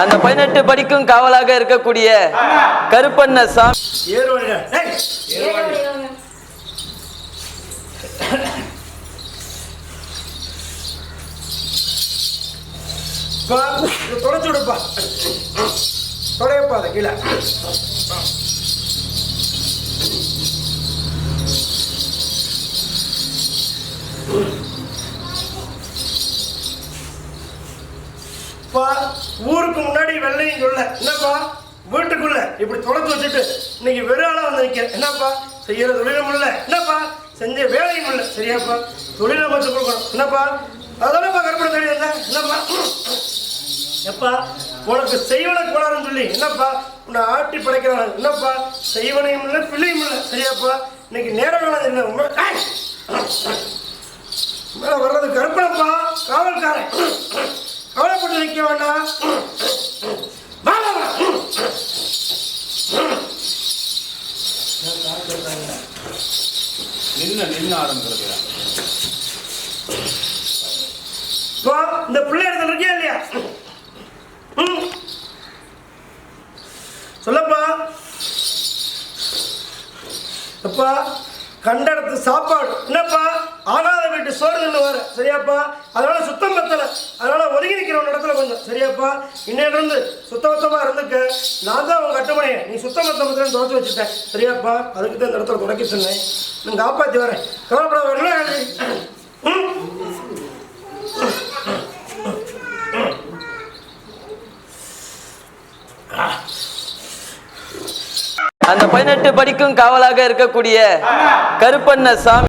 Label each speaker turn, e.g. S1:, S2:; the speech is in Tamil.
S1: அந்த பதினெட்டு படிக்கும் காவலாக இருக்கக்கூடிய கருப்பண்ண சாமி.
S2: ஏறுவாங்க தொடச்சு விடுப்பா. தொடையப்பா அதை கீழே. பா ஊருக்கு முன்னாடி வெள்ளையும் சொல்ல என்னப்பா வீட்டுக்குள்ள இப்படி தொடர்ந்து வச்சுட்டு இன்னைக்கு வெறும் வந்து நிக்க என்னப்பா செய்யற தொழிலும் இல்லை என்னப்பா செஞ்ச வேலையும் இல்லை சரியாப்பா தொழில் அமைச்சு கொடுக்கணும் என்னப்பா அதெல்லாம் கற்பனை தேடி என்னப்பா எப்பா உனக்கு செய்வன கோளாறுன்னு சொல்லி என்னப்பா உன்னை ஆட்டி படைக்கிறான் என்னப்பா செய்வனையும் இல்லை பிள்ளையும் இல்லை சரியாப்பா இன்னைக்கு நேரம் வேலை இல்லை உங்களை மேலே வர்றது கற்பனைப்பா காவல்காரன். கவலைப்பட்டு நிற்க வேண்டாம்.
S3: நின்று நின்று
S2: இந்த பிள்ளை இடத்துல இருக்கியா இல்லையா. சொல்லப்பா. அப்பா கண்ட இடத்து சாப்பாடு. என்னப்பா? ஆகாத வீட்டு சோறு வர சரியாப்பா? அதனால சுத்தம் பத்தல. அதனால ஒதுங்கி நிற்கிற இடத்துல கொஞ்சம். சரியாப்பா? இன்னையில இருந்து சுத்த பத்தமா இருந்துக்க. நான் தான் அவங்க கட்டுமனையை நீ சுத்தம் பத்தம் பத்தம் வச்சுட்டேன். சரியாப்பா? அதுக்கு தான் இந்த இடத்துல தொடக்க சொன்னேன். நான் காப்பாற்றி வரேன். கவலைப்பட வரல
S1: அந்த பதினெட்டு படிக்கும் காவலாக இருக்கக்கூடிய கருப்பண்ண சாமி